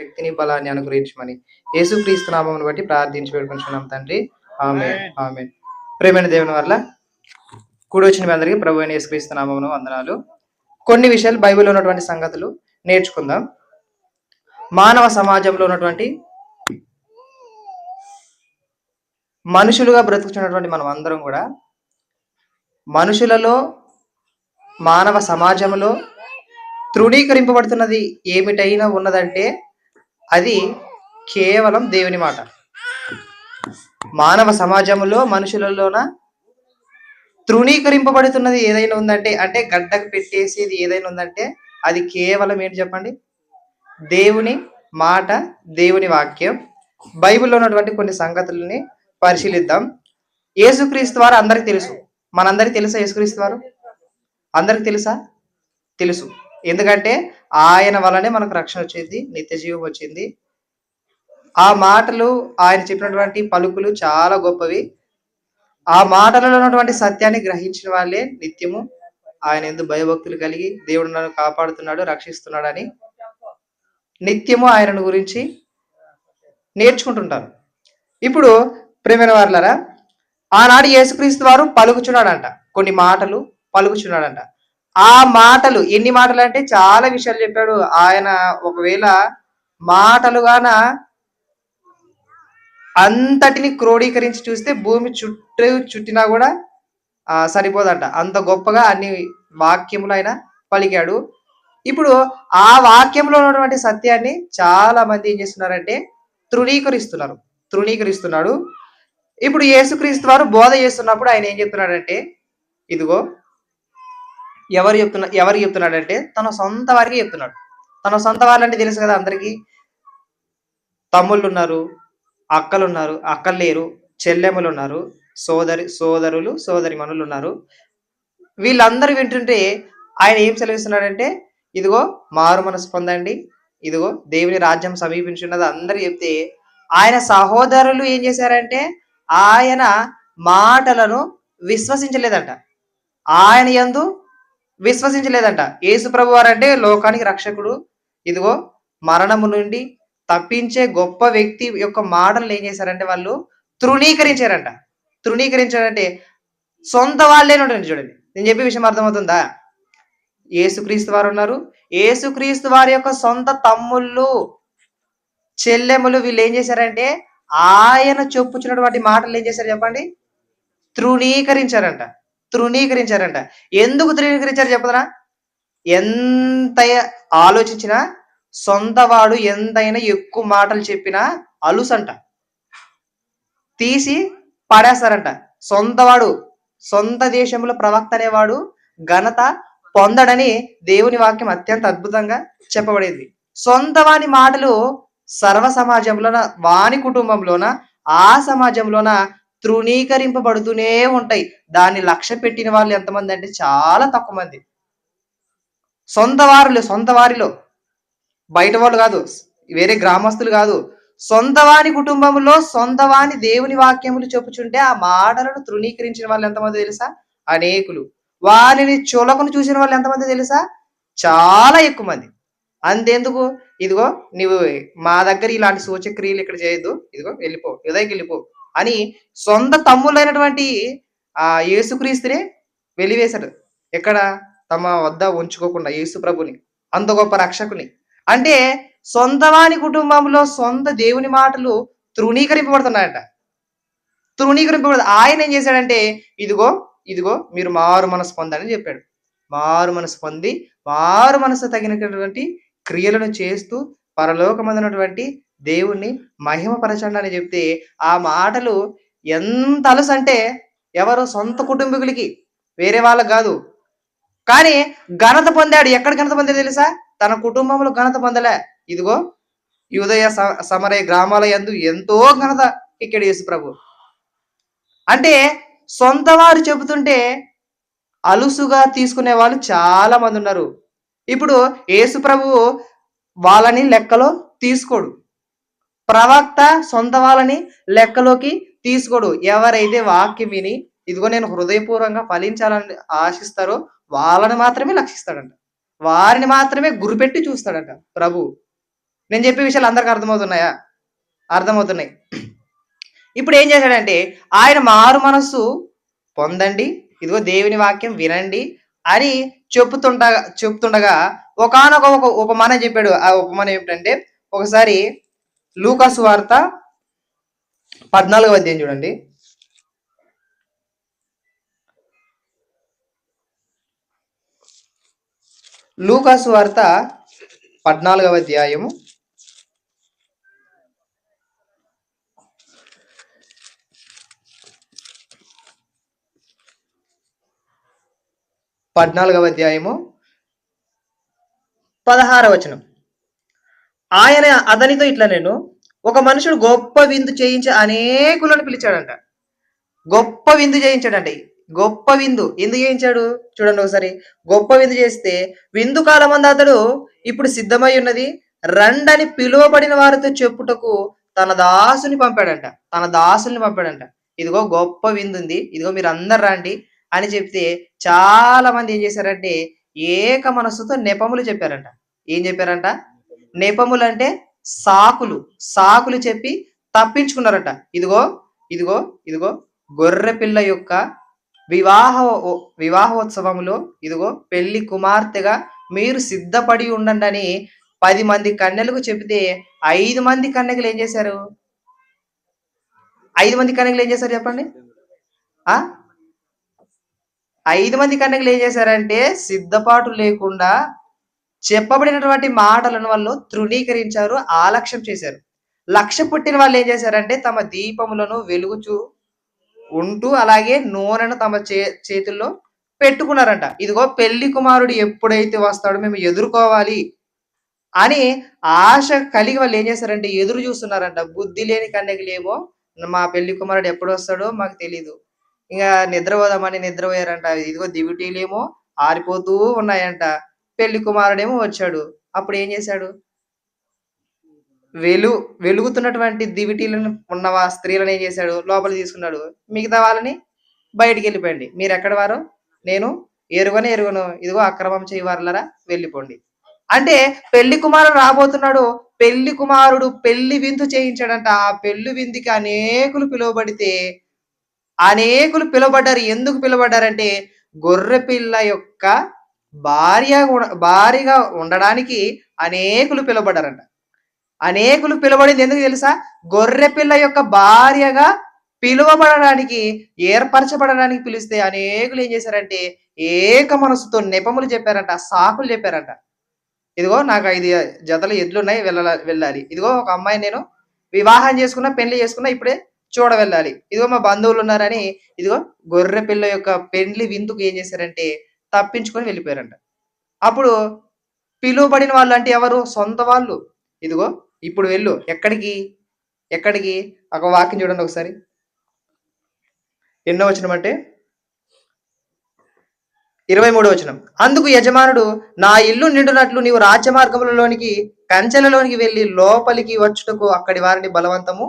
శక్తిని బలాన్ని అనుగ్రహించమని. యేసుక్రీస్తు నామమును బట్టి ప్రార్థించి పెట్టుకుంటున్నాం తండ్రి. ఆమె ఆమె ప్రేమైన దేవుని వల్ల కూడి వచ్చిన మీ అందరికీ ప్రభు అయిన యేసుక్రీస్తు నామమును వందనాలు. కొన్ని విషయాలు బైబిల్లో ఉన్నటువంటి సంగతులు నేర్చుకుందాం. మానవ సమాజంలో ఉన్నటువంటి మనుషులుగా బ్రతుకుతున్నటువంటి మనం అందరం కూడా మనుషులలో మానవ సమాజంలో తృణీకరింపబడుతున్నది ఏమిటైనా ఉన్నదంటే అది కేవలం దేవుని మాట. మానవ సమాజంలో మనుషులలోన తృణీకరింపబడుతున్నది ఏదైనా ఉందంటే అంటే గడ్డకు పెట్టేసేది ఏదైనా ఉందంటే అది కేవలం ఏంటి చెప్పండి? దేవుని మాట దేవుని వాక్యం. బైబిల్లో ఉన్నటువంటి కొన్ని సంగతులని పరిశీలిద్దాం. యేసుక్రీస్తు వారు అందరికి తెలుసు. మనందరికి తెలుసా యేసుక్రీస్తు వారు? అందరికి తెలుసా? తెలుసు. ఎందుకంటే ఆయన వల్లనే మనకు రక్షణ వచ్చింది నిత్య జీవం వచ్చింది. ఆ మాటలు ఆయన చెప్పినటువంటి పలుకులు చాలా గొప్పవి. ఆ మాటలలో ఉన్నటువంటి సత్యాన్ని గ్రహించిన వాళ్ళే నిత్యము ఆయన ఎందు భయభక్తులు కలిగి దేవుడు నన్ను కాపాడుతున్నాడు రక్షిస్తున్నాడని నిత్యము ఆయనను గురించి నేర్చుకుంటుంటారు. ఇప్పుడు ప్రేమైన వారులరా ఆనాడు యేసుక్రీస్తు వారు పలుకుచున్నాడంట కొన్ని మాటలు పలుకుచున్నాడంట. ఆ మాటలు ఎన్ని మాటలు అంటే చాలా విషయాలు చెప్పాడు. ఆయన ఒకవేళ మాటలుగాన అంతటిని క్రోడీకరించి చూస్తే భూమి చుట్టూ చుట్టినా కూడా ఆ, సరిపోదంట. అంత గొప్పగా అన్ని వాక్యములు ఆయన పలికాడు. ఇప్పుడు ఆ వాక్యంలో ఉన్నటువంటి సత్యాన్ని చాలా మంది ఏం చేస్తున్నారంటే తృణీకరిస్తున్నారు. తృణీకరిస్తున్నాడు. ఇప్పుడు యేసుక్రీస్తు వారు బోధ చేస్తున్నప్పుడు ఆయన ఏం చెప్తున్నాడంటే ఇదిగో ఎవరు చెప్తున్నా ఎవరు చెప్తున్నాడంటే తన సొంత వారికి చెప్తున్నాడు. తన సొంత వాళ్ళంటే తెలుసు కదా అందరికీ. తమ్ముళ్ళు ఉన్నారు అక్కలు ఉన్నారు అక్కలు లేరు చెల్లెమ్మలు ఉన్నారు సోదరి సోదరులు సోదరి మనులు ఉన్నారు వీళ్ళందరూ వింటుంటే ఆయన ఏం సెలవిస్తున్నాడంటే ఇదిగో మారు మనసు పొందండి ఇదిగో దేవుని రాజ్యం సమీపించున్నది అందరూ చెప్తే ఆయన సహోదరులు ఏం చేశారంటే ఆయన మాటలను విశ్వసించలేదంట. ఆయన ఎందు విశ్వసించలేదంట. యేసు ప్రభు వారంటే లోకానికి రక్షకుడు. ఇదిగో మరణము నుండి తప్పించే గొప్ప వ్యక్తి యొక్క మాటలు ఏం చేశారంటే వాళ్ళు తృణీకరించారంట. తృణీకరించారంటే సొంత వాళ్ళే ఉంటుంది చూడండి. నేను చెప్పే విషయం అర్థమవుతుందా? ఏసుక్రీస్తు వారు ఉన్నారు. ఏసుక్రీస్తు వారి యొక్క సొంత తమ్ముళ్ళు చెల్లెములు వీళ్ళు ఏం చేశారంటే ఆయన చెప్పుచున్నటువంటి మాటలు ఏం చేశారు చెప్పండి? తృణీకరించారంట. తృణీకరించారంట. ఎందుకు తృణీకరించారు చెప్పదరా? ఎంత ఆలోచించినా సొంతవాడు ఎంతైనా ఎక్కువ మాటలు చెప్పినా అలుసంట. తీసి పడేస్తారంట. సొంతవాడు సొంత దేశంలో ప్రవక్త అనేవాడు ఘనత పొందడని దేవుని వాక్యం అత్యంత అద్భుతంగా చెప్పబడింది. సొంత వాని మాటలు సర్వ సమాజంలోన వాని కుటుంబంలోన ఆ సమాజంలోన తృణీకరింపబడుతూనే ఉంటాయి. దాన్ని లక్ష్య పెట్టిన వాళ్ళు ఎంతమంది అంటే చాలా తక్కువ మంది. సొంత వారిలో సొంత వారిలో. బయట వాళ్ళు కాదు వేరే గ్రామస్తులు కాదు. సొంత వాని కుటుంబంలో సొంత వాని దేవుని వాక్యములు చెప్పుచుంటే ఆ మాటలను తృణీకరించిన వాళ్ళు ఎంతమంది తెలుసా? అనేకులు. వారిని చులకను చూసిన వాళ్ళు ఎంతమంది తెలుసా? చాలా ఎక్కువ మంది. అంతేందుకు? ఇదిగో నువ్వు మా దగ్గర ఇలాంటి సూచక్రియలు ఇక్కడ చేయొద్దు. ఇదిగో వెళ్ళిపో. ఉదయకి వెళ్ళిపో. అని సొంత తమ్ముళ్ళైనటువంటి ఆ యేసుక్రీస్తునే వెలివేశాడు. ఎక్కడ? తమ వద్ద ఉంచుకోకుండా యేసు ప్రభుని అంత గొప్ప రక్షకుని. అంటే సొంతవాని కుటుంబంలో సొంత దేవుని మాటలు తృణీకరింపబడుతున్నాయట. తృణీకరింపబడదు. ఆయన ఏం చేశాడంటే ఇదిగో ఇదిగో మీరు మారు మనసు పొందని చెప్పాడు. మారు మనసు పొంది మారు మనసు తగినటువంటి క్రియలను చేస్తూ పరలోకమందినటువంటి దేవుణ్ణి మహిమపరచండి అని చెప్తే ఆ మాటలు ఎంత అలసంటే అంటే ఎవరు సొంత కుటుంబీకులకి వేరే వాళ్ళకి కాదు. కానీ ఘనత పొందాడు. ఎక్కడ ఘనత పొందాడు తెలుసా? తన కుటుంబంలో ఘనత పొందలే. ఇదిగో యుదయ స- సమరయ గ్రామాల యందు ఎంతో ఘనత ఇక్కడ యేసు ప్రభు అంటే సొంత వారు చెబుతుంటే అలుసుగా తీసుకునే వాళ్ళు చాలా మంది ఉన్నారు. ఇప్పుడు యేసు ప్రభువు వాళ్ళని లెక్కలో తీసుకోడు. ప్రవక్త సొంత వాళ్ళని లెక్కలోకి తీసుకోడు. ఎవరైతే వాక్యం విని ఇదిగో నేను హృదయపూర్వకంగా ఫలించాలని ఆశిస్తారో వాళ్ళని మాత్రమే లక్షిస్తాడంట. వారిని మాత్రమే గురిపెట్టి చూస్తాడంట ప్రభు. నేను చెప్పే విషయాలు అందరికి అర్థమవుతున్నాయా? అర్థమవుతున్నాయి. ఇప్పుడు ఏం చేశాడంటే ఆయన మారు మనస్సు పొందండి ఇదిగో దేవుని వాక్యం వినండి అని చెప్తుండగా చెప్తుండగా ఒకనొక ఒక ఉపమానం చెప్పాడు. ఆ ఉపమానం ఏమిటంటే ఒకసారి లూకాస్ వార్త పద్నాలుగవ అధ్యాయం చూడండి. లూకాసు వార్త పద్నాలుగవ అధ్యాయము. పద్నాలుగవ అధ్యాయము. పదహారవ వచనం. ఆయన అతనితో ఇట్లా నేను ఒక మనుషుడు గొప్ప విందు చేయించి అనేకులను పిలిచాడంట. గొప్ప విందు చేయించాడంట. గొప్ప విందు. ఎందుకు చేయించాడు? చూడండి ఒకసారి. గొప్ప విందు చేస్తే విందు కాలమంది అతడు ఇప్పుడు సిద్ధమై ఉన్నది. రండని పిలువబడిన వారితో చెప్పుటకు తన దాసుని పంపాడంట. తన దాసుని పంపాడంట. ఇదిగో గొప్ప విందు ఉంది. ఇదిగో మీరు అందరు రండి అని చెప్తే చాలా మంది ఏం చేశారంటే ఏక మనస్సుతో నెపములు చెప్పారంట. ఏం చెప్పారంట? నెపములు అంటే సాకులు. సాకులు చెప్పి తప్పించుకున్నారట. ఇదిగో ఇదిగో ఇదిగో గొర్రె పిల్ల యొక్క వివాహ వివాహోత్సవంలో ఇదిగో పెళ్ళి కుమార్తెగా మీరు సిద్ధపడి ఉండండి అని పది మంది కన్యలకు చెబితే ఐదు మంది కన్యకులు ఏం చేశారు? ఐదు మంది కన్యకులు ఏం చేశారు చెప్పండి? ఆ? ఐదు మంది కన్యకులు ఏం చేశారంటే సిద్ధపాటు లేకుండా చెప్పబడినటువంటి మాటలను వాళ్ళు తృణీకరించారు ఆలక్ష్యం చేశారు. లక్ష్య పుట్టిన వాళ్ళు ఏం చేశారంటే తమ దీపములను వెలుగుచూ ఉంటూ అలాగే నూనెను తమ చే చేతుల్లో పెట్టుకున్నారంట. ఇదిగో పెళ్ళి కుమారుడు ఎప్పుడైతే వస్తాడో మేము ఎదుర్కోవాలి అని ఆశ కలిగి వాళ్ళు ఏం చేశారంటే ఎదురు చూస్తున్నారంట. బుద్ధి లేని కన్యకలేమో మా పెళ్ళి కుమారుడు ఎప్పుడు వస్తాడో మాకు తెలీదు. ఇంకా నిద్రపోదామని నిద్రపోయారంట. ఇదిగో దివిటీలేమో ఆరిపోతూ ఉన్నాయంట. పెళ్ళి కుమారుడేమో వచ్చాడు. అప్పుడు ఏం చేశాడు? వెలు వెలుగుతున్నటువంటి దివిటీలను ఉన్న స్త్రీలను ఏం చేశాడు? లోపల తీసుకున్నాడు. మిగతా వాళ్ళని బయటికి వెళ్ళిపోయండి. మీరు ఎక్కడ వారు? నేను ఎరుగనే ఎరుగను. ఇదిగో అక్రమం చేయవారులరా వెళ్ళిపోండి. అంటే పెళ్ళి కుమారుడు రాబోతున్నాడు. పెళ్ళి కుమారుడు పెళ్ళి విందు చేయించాడంట. ఆ పెళ్ళి విందుకి అనేకులు పిలువబడితే అనేకులు పిలువబడ్డారు. ఎందుకు పిలువబడ్డారంటే గొర్రె పిల్ల యొక్క భార్య భారీగా ఉండడానికి అనేకులు పిలువబడ్డారంట. అనేకులు పిలువబడింది ఎందుకు తెలుసా? గొర్రె పిల్ల యొక్క భార్యగా పిలువబడడానికి ఏర్పరచబడడానికి పిలిస్తే అనేకులు ఏం చేశారంటే ఏక మనసుతో నెపములు చెప్పారంట సాకులు చెప్పారంట. ఇదిగో నాకు ఐదు జతలు ఎడ్లున్నాయి వెళ్ళ వెళ్ళాలి. ఇదిగో ఒక అమ్మాయి నేను వివాహం చేసుకున్నా పెళ్ళి చేసుకున్నా ఇప్పుడే చూడ వెళ్ళాలి ఇదిగో మా బంధువులు ఉన్నారని ఇదిగో గొర్రె పిల్ల యొక్క పెండ్లి విందుకు ఏం చేశారంటే తప్పించుకొని వెళ్ళిపోయారంట. అప్పుడు పిలువబడిన వాళ్ళు అంటే ఎవరు? సొంత వాళ్ళు. ఇదిగో ఇప్పుడు వెళ్ళు. ఎక్కడికి? ఎక్కడికి? ఒక వాక్యం చూడండి ఒకసారి. ఎన్నో వచనం అంటే? ఇరవై మూడో వచనం. అందుకు యజమానుడు నా ఇల్లు నిండునట్లు నీవు రాజ్యమార్గములలోనికి కంచెలలోనికి వెళ్ళి లోపలికి వచ్చుటకు అక్కడి వారిని బలవంతము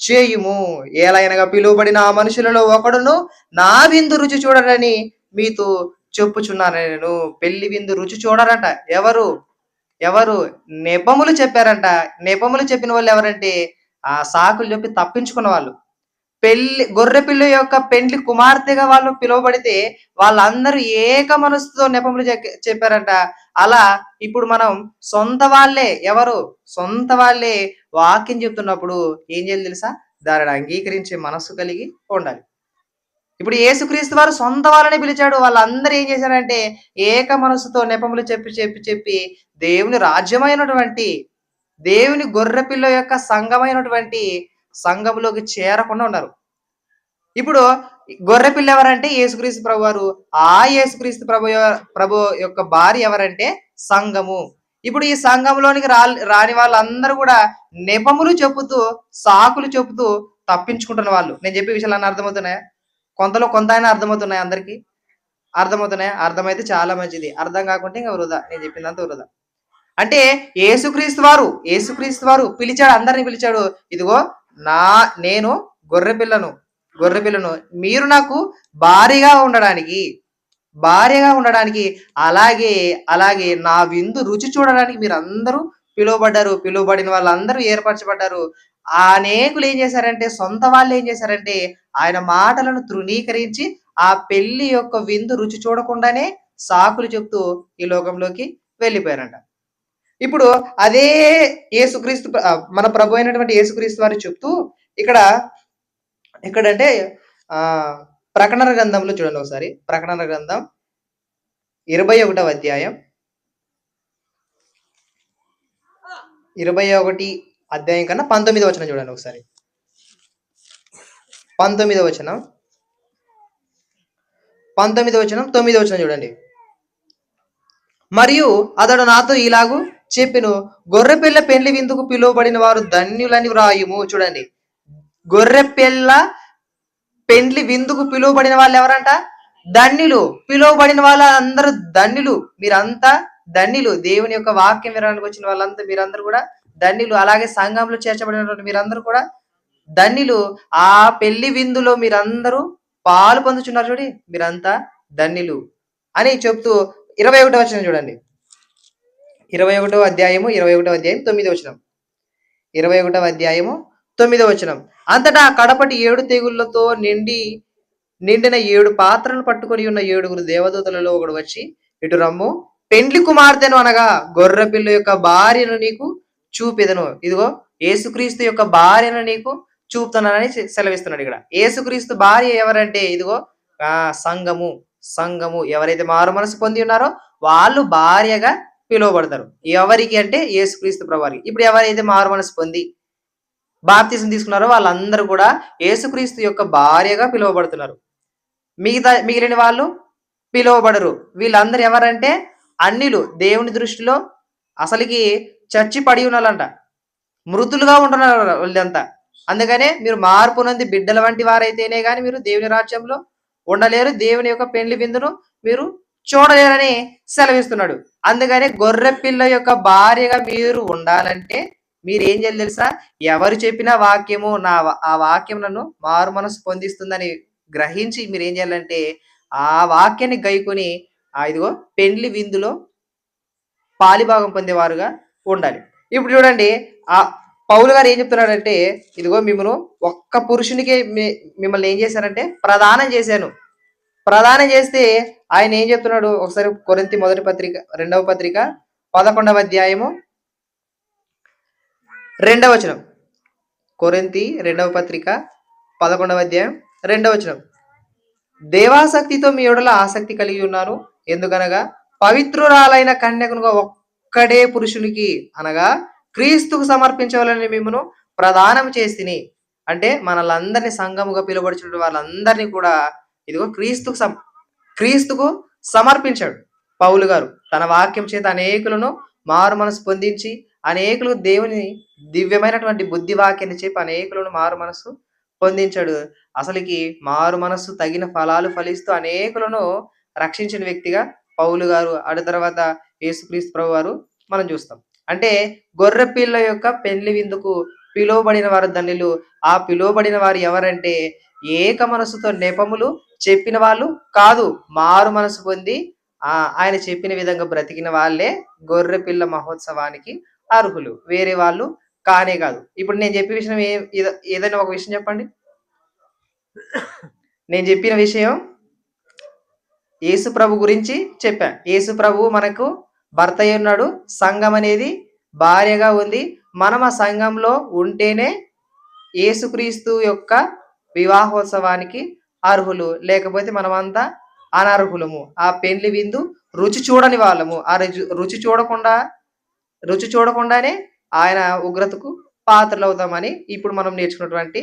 చేయుము. ఏలైనగా పిలువబడిన ఆ మనుషులలో ఒకడును నా విందు రుచి చూడడని మీతో చెప్పుచున్నాను నేను పెళ్ళి విందు రుచి చూడరంట. ఎవరు? ఎవరు? నెపములు చెప్పారంట. నెపములు చెప్పిన వాళ్ళు ఎవరంటే ఆ సాకులు చెప్పి తప్పించుకున్న వాళ్ళు. పెళ్ళి గొర్రె పిల్ల యొక్క పెండ్లి కుమార్తెగా వాళ్ళు పిలువబడితే వాళ్ళందరూ ఏక మనసుతో నెపములు చెప్పారంట. అలా ఇప్పుడు మనం సొంత వాళ్ళే. ఎవరు? సొంత వాళ్ళే. వాక్యం చెప్తున్నప్పుడు ఏం చేయాలి తెలుసా? దానిని అంగీకరించే మనస్సు కలిగి ఉండాలి. ఇప్పుడు యేసుక్రీస్తు వారు సొంత వాళ్ళని పిలిచాడు. వాళ్ళందరూ ఏం చేశారంటే ఏక మనసుతో నెపములు చెప్పి చెప్పి చెప్పి దేవుని రాజ్యమైనటువంటి దేవుని గొర్రెపిల్ల యొక్క సంఘమైనటువంటి సంఘములోకి చేరకుండా ఉన్నారు. ఇప్పుడు గొర్రెపిల్ల ఎవరంటే యేసుక్రీస్తు ప్రభు వారు. ఆ యేసుక్రీస్తు ప్రభు ప్రభు యొక్క భార్య ఎవరంటే సంఘము. ఇప్పుడు ఈ సంఘంలోనికి రా రాని వాళ్ళందరూ కూడా నెపములు చెబుతూ సాకులు చెబుతూ తప్పించుకుంటున్న వాళ్ళు. నేను చెప్పే విషయాలు అన్న అర్థమవుతున్నాయా? కొంతలో కొంత అయినా అర్థమవుతున్నాయి అందరికి? అర్థమవుతున్నాయి? అర్థమైతే చాలా మంచిది. అర్థం కాకుంటే ఇంకా వృధా. నేను చెప్పిందంతా వృధా. అంటే ఏసుక్రీస్తు వారు ఏసుక్రీస్తు వారు పిలిచాడు అందరిని పిలిచాడు ఇదిగో నా నేను గొర్రె పిల్లను గొర్రె పిల్లను మీరు నాకు భారీగా ఉండడానికి భారీగా ఉండడానికి అలాగే అలాగే నా విందు రుచి చూడడానికి మీరు అందరూ పిలువబడ్డారు. పిలువబడిన వాళ్ళందరూ ఏర్పరచబడ్డారు. ఆ అనేకులు ఏం చేశారంటే సొంత వాళ్ళు ఏం చేశారంటే ఆయన మాటలను తృణీకరించి ఆ పెళ్ళి యొక్క విందు రుచి చూడకుండానే సాకులు చెప్తూ ఈ లోకంలోకి వెళ్ళిపోయారంట. ఇప్పుడు అదే యేసుక్రీస్తు మన ప్రభు అయినటువంటి యేసుక్రీస్తు వారు చెప్తూ ఇక్కడ ఇక్కడంటే ఆ ప్రకటన గ్రంథంలో చూడండి ఒకసారి. ప్రకటన గ్రంథం ఇరవై ఒకటవ అధ్యాయం. ఇరవై ఒకటి అధ్యాయం కన్నా పంతొమ్మిది వచనం చూడండి ఒకసారి. పంతొమ్మిది వచనం. పంతొమ్మిది వచనం తొమ్మిది వచనం చూడండి. మరియు అతడు నాతో ఇలాగు చెప్పిను గొర్రె పిల్ల పెళ్ళి విందుకు పిలువబడిన వారు ధన్యులని వ్రాయుము. చూడండి. గొర్రె పిల్ల పెండ్లి విందుకు పిలువబడిన వాళ్ళు ఎవరంట? ధన్యులు. పిలువబడిన వాళ్ళందరూ ధన్యులు. మీరంతా ధన్యులు. దేవుని యొక్క వాక్యం వినడానికి వచ్చిన వాళ్ళంతా మీరందరూ కూడా ధన్యులు. అలాగే సంఘంలో చేర్చబడినటువంటి మీరందరూ కూడా ధన్యులు. ఆ పెళ్ళి విందులో మీరందరూ పాలు పొందుచున్నారు చూడి మీరంతా ధన్యులు అని చెప్తూ ఇరవై ఒకటో వచనం చూడండి. ఇరవై ఒకటో అధ్యాయము ఇరవై ఒకటో అధ్యాయం తొమ్మిదో వచనం. ఇరవై ఒకటో అధ్యాయము తొమ్మిదో వచనం. అంతటా కడపటి ఏడు తెగుళ్ళతో నిండి నిండిన ఏడు పాత్రలు పట్టుకొని ఉన్న ఏడుగురు దేవదూతలలో ఒకడు వచ్చి ఇటు రమ్ము పెండ్లి కుమార్తెను అనగా గొర్రె పిల్ల యొక్క భార్యను నీకు చూపెదను. ఇదిగో ఏసుక్రీస్తు యొక్క భార్యను నీకు చూపుతున్నానని సెలవిస్తున్నాడు ఇక్కడ. ఏసుక్రీస్తు భార్య ఎవరంటే ఇదిగో ఆ సంఘము సంఘము ఎవరైతే మారు మనసు పొంది ఉన్నారో వాళ్ళు భార్యగా పిలువబడతారు. ఎవరికి అంటే ఏసుక్రీస్తు ప్రభువారికి. ఇప్పుడు ఎవరైతే మారు మనసు పొంది బాప్తిజం తీసుకున్నారో వాళ్ళందరూ కూడా ఏసుక్రీస్తు యొక్క భార్యగా పిలువబడుతున్నారు. మిగతా మిగిలిన వాళ్ళు పిలువబడరు. వీళ్ళందరూ ఎవరంటే అన్నిలు దేవుని దృష్టిలో అసలుకి చచ్చి పడి ఉన్నాలంట మృతులుగా ఉంటున్నారు వాళ్ళంతా. అందుకనే మీరు మార్పు నొంది బిడ్డల వంటి వారైతేనే కానీ మీరు దేవుని రాజ్యంలో ఉండలేరు దేవుని యొక్క పెండ్లి విందును మీరు చూడలేరని సెలవిస్తున్నాడు. అందుకనే గొర్రె పిల్ల యొక్క భార్యగా మీరు ఉండాలంటే మీరు ఏం చేయాలి తెలుసా? ఎవరు చెప్పిన వాక్యము నా ఆ వాక్యం నన్ను మారు మనసు పొందిస్తుందని గ్రహించి మీరు ఏం చేయాలంటే ఆ వాక్యాన్ని గైకొని ఇదిగో పెండ్లి విందులో పాలిభాగం పొందేవారుగా ఉండాలి. ఇప్పుడు చూడండి ఆ పౌలు గారు ఏం చెప్తున్నాడంటే ఇదిగో మిమ్మల్ని ఒక్క పురుషునికి మిమ్మల్ని ఏం చేశారంటే ప్రదానం చేశాను. ప్రదానం చేస్తే ఆయన ఏం చెప్తున్నాడు? ఒకసారి కొరింతి మొదటి పత్రిక రెండవ పత్రిక పదకొండవ అధ్యాయము రెండవ వచనం. కొరింతి రెండవ పత్రిక పదకొండవ అధ్యాయం రెండవ వచనం. దేవాసక్తితో మీ ఎడల ఆసక్తి కలిగి ఉన్నాను. ఎందుకనగా పవిత్రురాలైన కన్యకునుగా ఒక్కడే పురుషునికి అనగా క్రీస్తుకు సమర్పించవాలని మిమ్మను ప్రదానం చేసిని అంటే మనలందరినీ సంఘముగా పిలువబడిచిన వాళ్ళందరినీ కూడా ఇదిగో క్రీస్తుకు సమ క్రీస్తుకు సమర్పించాడు పౌలు గారు. తన వాక్యం చేత అనేకులను మారు మనసు పొందించి అనేకులు దేవుని దివ్యమైనటువంటి బుద్ధి వాక్యాన్ని చెప్పి అనేకులను మారు మనసు పొందించాడు. అసలుకి మారు మనస్సు తగిన ఫలాలు ఫలిస్తూ అనేకులను రక్షించిన వ్యక్తిగా పౌలు గారు. అటు తర్వాత యేసుక్రీస్తు ప్రభు వారు మనం చూస్తాం. అంటే గొర్రె పిల్ల యొక్క పెళ్ళి విందుకు పిలువబడిన వారు ధన్యులు. ఆ పిలువబడిన వారు ఎవరంటే ఏక మనసుతో నెపములు చెప్పిన వాళ్ళు కాదు మారు మనసు పొంది ఆ ఆయన చెప్పిన విధంగా బ్రతికిన వాళ్ళే గొర్రె పిల్ల మహోత్సవానికి అర్హులు. వేరే వాళ్ళు కానే కాదు. ఇప్పుడు నేను చెప్పే విషయం ఏ ఏదైనా ఒక విషయం చెప్పండి. నేను చెప్పిన విషయం యేసు ప్రభు గురించి చెప్పా. యేసు ప్రభు మనకు భర్త ఉన్నాడు. సంఘం అనేది భార్యగా ఉంది. మనం ఆ సంఘంలో ఉంటేనే యేసుక్రీస్తు యొక్క వివాహోత్సవానికి అర్హులు. లేకపోతే మనమంతా అనర్హులము. ఆ పెండ్లి విందు రుచి చూడని వాళ్ళము. ఆ రుచి రుచి చూడకుండా రుచి చూడకుండానే ఆయన ఉగ్రతకు పాత్రలు అవుతామని ఇప్పుడు మనం నేర్చుకున్నటువంటి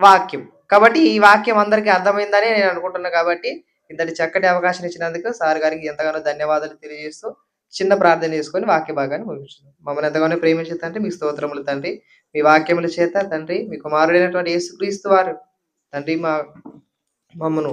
వాక్యం. కాబట్టి ఈ వాక్యం అందరికీ అర్థమైందని నేను అనుకుంటున్నాను కాబట్టి ఇంతటి చక్కటి అవకాశం ఇచ్చినందుకు సార్ గారికి ఎంతగానో ధన్యవాదాలు తెలియజేస్తూ చిన్న ప్రార్థన చేసుకొని వాక్య భాగాన్ని ముగించున్నాం మమ్మల్ని ఎంతగానో ప్రేమించే తండ్రి మీ స్తోత్రములు తండ్రి. మీ వాక్యముల చేత తండ్రి మీ కుమారుడైనటువంటి యేసుక్రీస్తు వారు తండ్రి మా మమ్మను